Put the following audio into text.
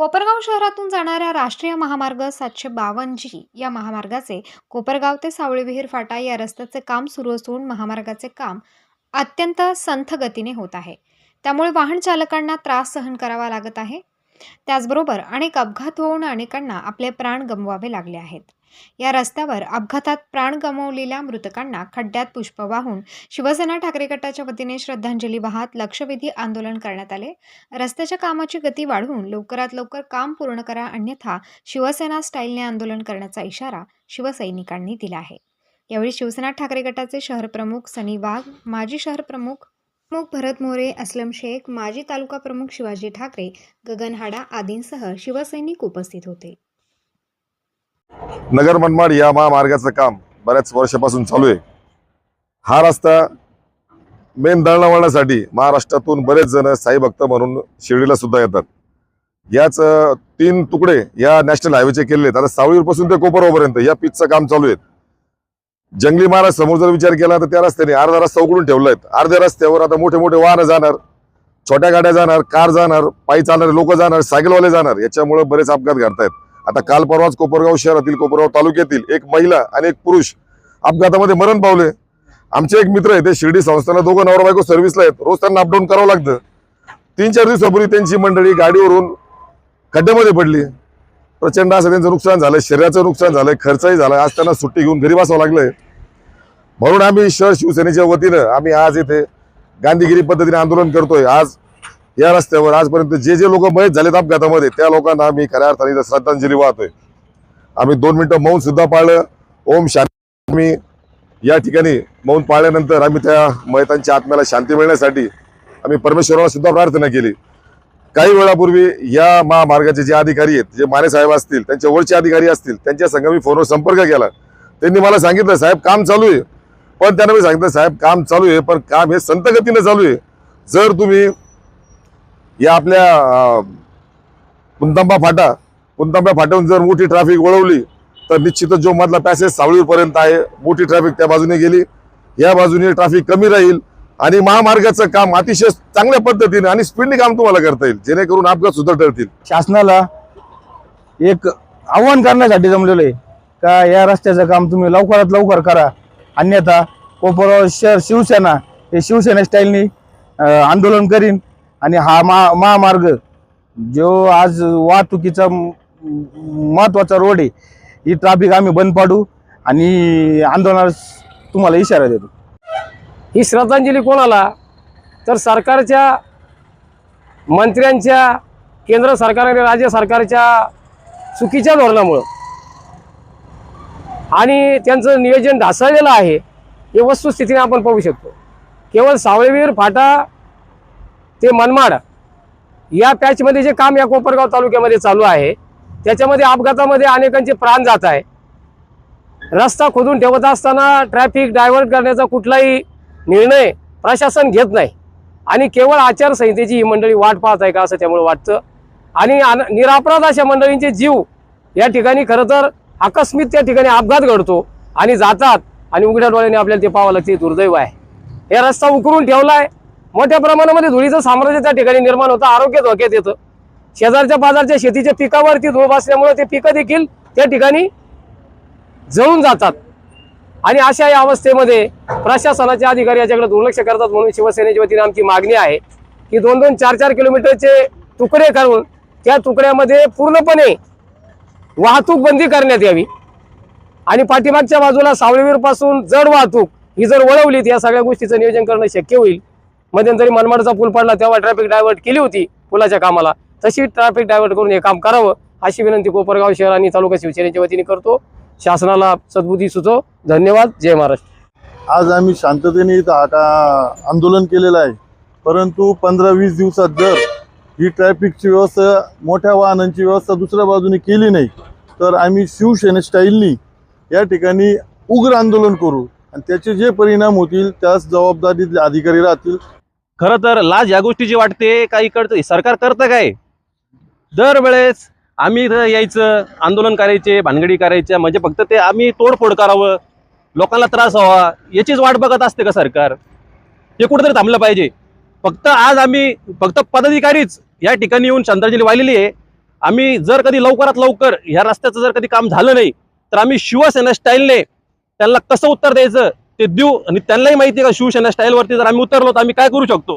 कोपरगाव शहरातून जाणाऱ्या राष्ट्रीय महामार्ग सातशे बावन्न जी या महामार्गाचे कोपरगाव ते सावळी विहीर फाटा या रस्त्याचे काम सुरू असून महामार्गाचे काम अत्यंत संथ गतीने होत आहे. त्यामुळे वाहन चालकांना त्रास सहन करावा लागत आहे. त्याचबरोबर अनेक अपघात होऊन अनेकांना आपले प्राण गमवावे लागले आहेत. या रस्त्यावर अपघातात प्राण गमावलेल्या मृतकांना खड्ड्यात पुष्प वाहून शिवसेना ठाकरे गटाच्या वतीने श्रद्धांजली वाहत लक्षवेधी आंदोलन करण्यात आले. रस्त्याच्या कामाची गती वाढवून लवकरात लवकर काम पूर्ण करा अन्यथा शिवसेना स्टाईलने आंदोलन करण्याचा इशारा शिवसैनिकांनी दिला आहे. यावेळी शिवसेना ठाकरे गटाचे शहर प्रमुख सनी वाघ माजी शहर प्रमुख प्रमुख भरत मोरे असलम शेख माजी तालुका प्रमुख शिवाजी ठाकरे गगन हाडा आदींसह शिवसैनिक उपस्थित होते. नगर मनमाड या महामार्गाचं काम बऱ्याच वर्षापासून चालू आहे. हा रस्ता मेन दळणवळणासाठी महाराष्ट्रातून बरेच जण साई भक्त म्हणून शिर्डीला सुद्धा येतात. याच तीन तुकडे या नॅशनल हायवेचे केले आहेत. आता सावळीपासून ते कोपरवापर्यंत या पिचचं काम चालू आहे. जंगली महाराज समोर जर विचार केला तर त्या रस्त्याने अर्धा रस्ता उघडून ठेवला आहे अर्ध्या रस्त्यावर आता मोठे मोठे वाहनं जाणार छोट्या गाड्या जाणार कार जाणार पायी चालणारे लोक जाणार सायकलवाले जाणार. याच्यामुळे बरेच अपघात घडतायत. आता काल परवाच कोपरगाव शहरातील कोपरगाव तालुक्यातील एक महिला आणि एक पुरुष अपघातामध्ये मरण पावले. आमचे एक मित्र आहे ते शिर्डी संस्थाला दोघं नवरा बायको सर्व्हिसला आहेत. रोज त्यांना अपडाऊन करावं लागतं. तीन चार दिवसापूर्वी त्यांची मंडळी गाडीवरून खड्ड्यामध्ये पडली. प्रचंड असं त्यांचं नुकसान झालं शरीराचं नुकसान झालंय खर्चही झाला. आज त्यांना सुट्टी घेऊन घरी बसावं लागलंय. म्हणून आम्ही शहर शिवसेनेच्या वतीनं आम्ही आज इथे गांधीगिरी पद्धतीने आंदोलन करतोय. आज या रस्त्यावर आजपर्यंत जे जे लोक मयत झालेत अपघातामध्ये त्या लोकांना आम्ही खऱ्या अर्थाने श्रद्धांजली वाहतोय. आम्ही दोन मिनिटं मौन सुद्धा पाळलं. ओम शांती. आम्ही या ठिकाणी मौन पाळल्यानंतर आम्ही त्या मयतांच्या आत्म्याला शांती मिळण्यासाठी आम्ही परमेश्वराला सुद्धा प्रार्थना केली. काही वेळापूर्वी या महामार्गाचे जे अधिकारी आहेत जे माने साहेब असतील त्यांच्या वरचे अधिकारी असतील त्यांच्या संघ मी फोनवर संपर्क केला. त्यांनी मला सांगितलं साहेब काम चालू आहे. पण त्यांना मी सांगितलं साहेब काम चालू आहे पण काम हे संतगतीनं चालू आहे. जर तुम्ही या आपल्या अं, फाटा कुंतांबा फाट्याहून जर मोठी ट्रॅफिक वळवली तर निश्चितच जो मधला पॅसेज सावळीपर्यंत आहे मोठी ट्रॅफिक त्या बाजूने गेली. या बाजूने ट्रॅफिक कमी राहील आणि महामार्गाचं काम अतिशय चांगल्या पद्धतीने आणि स्पीडने काम तुम्हाला करता येईल. जेणेकरून अपघात सुद्धा ठरतील शासनाला एक आव्हान करण्यासाठी जमलेलं आहे का या रस्त्याचं काम तुम्ही लवकरात लवकर करा. अन्यथा कोपरगाव शहर शिवसेना हे शिवसेना स्टाईलनी आंदोलन करीन. आणि हा मा महामार्ग जो आज वाहतुकीचा महत्त्वाचा रोड आहे ही ट्रॅफिक आम्ही बंद पाडू आणि आंदोलनास तुम्हाला इशारा देतो. ही श्रद्धांजली कोणाला? तर सरकारच्या मंत्र्यांच्या केंद्र सरकार आणि राज्य सरकारच्या चुकीच्या धोरणामुळं. आणि त्यांचं नियोजन ढासळलेलं आहे हे वस्तुस्थितीने आपण पाहू शकतो. केवळ सावळेवीर फाटा ते मनमाड या पॅचमध्ये जे काम या कोपरगाव तालुक्यामध्ये चालू आहे त्याच्यामध्ये अपघातामध्ये अनेकांचे प्राण जात आहे. रस्ता खोदून ठेवत असताना ट्रॅफिक डायव्हर्ट करण्याचा कुठलाही निर्णय प्रशासन घेत नाही. आणि केवळ आचारसंहितेची ही मंडळी वाट पाहत आहे का असं त्यामुळे वाटतं. आणि अन- निरापराध अशा मंडळींचे जीव या ठिकाणी खरं तर आकस्मिक त्या ठिकाणी अपघात घडतो आणि जातात आणि उघड्या डोळ्याने आपल्याला ते पाहावं लागते दुर्दैव आहे. हे रस्ता उकरून ठेवलाय मोठ्या प्रमाणामध्ये धुळीचं साम्राज्य त्या ठिकाणी निर्माण होतं आरोग्य धोक्यात येतं. शेजारच्या बाजारच्या शेतीच्या पिकावरती धूप असल्यामुळे ते पिकं देखील त्या ठिकाणी जळून जातात. आणि अशा या अवस्थेमध्ये प्रशासनाचे अधिकारी याच्याकडे दुर्लक्ष करतात म्हणून शिवसेनेच्या वतीने आमची मागणी आहे की दोन दोन चार चार किलोमीटरचे तुकडे करून त्या तुकड्यामध्ये पूर्णपणे वाहतूक बंदी करण्यात यावी. आणि पाठीमागच्या बाजूला सावळीवीरपासून जड वाहतूक ही जर वळवली या सगळ्या गोष्टीचं नियोजन करणं शक्य होईल. मध्यंतरी मनमाडचा पूल पडला तेव्हा ट्रॅफिक डायव्हर्ट केली होती पुलाच्या कामाला. तशी ट्रॅफिक डायव्हर्ट करून हे काम करावं अशी विनंती कोपरगाव शहर आणि तालुका शिवसेनेच्या वतीने करतो. शासनाला सद्बुद्धी सुचो. धन्यवाद. जय महाराष्ट्र. आज आम्ही शांततेने इथं आता आंदोलन केलेलं आहे. परंतु पंधरा वीस दिवसात जर ही ट्रॅफिकची व्यवस्था मोठ्या वाहनांची व्यवस्था दुसऱ्या बाजूने केली नाही तर आम्ही शिवसेने स्टाईलनी या ठिकाणी उग्र आंदोलन करू. आणि त्याचे जे परिणाम होतील त्यास जबाबदारीतले अधिकारी राहतील. खरं तर लाज या गोष्टीची वाटते काही इकडचं? सरकार करतं काय? दरवेळेस आम्ही इथं यायचं आंदोलन करायचे भानगडी करायच्या म्हणजे फक्त ते आम्ही तोडफोड करावं लोकांना त्रास व्हावा याचीच वाट बघत असते का सरकार? हे कुठेतरी थांबलं पाहिजे. फक्त आज आम्ही फक्त पदाधिकारीच या ठिकाणी येऊन श्रद्धांजली वाहिलेली आहे. आम्ही जर कधी लवकरात लवकर ह्या रस्त्याचं जर कधी काम झालं नाही तर आम्ही शिवसेना स्टाईलने त्यांना कसं उत्तर द्यायचं ते देऊ आणि त्यांनाही माहिती आहे का शिवसेना स्टाईलवरती जर आम्ही उतरलो तर आम्ही काय करू शकतो?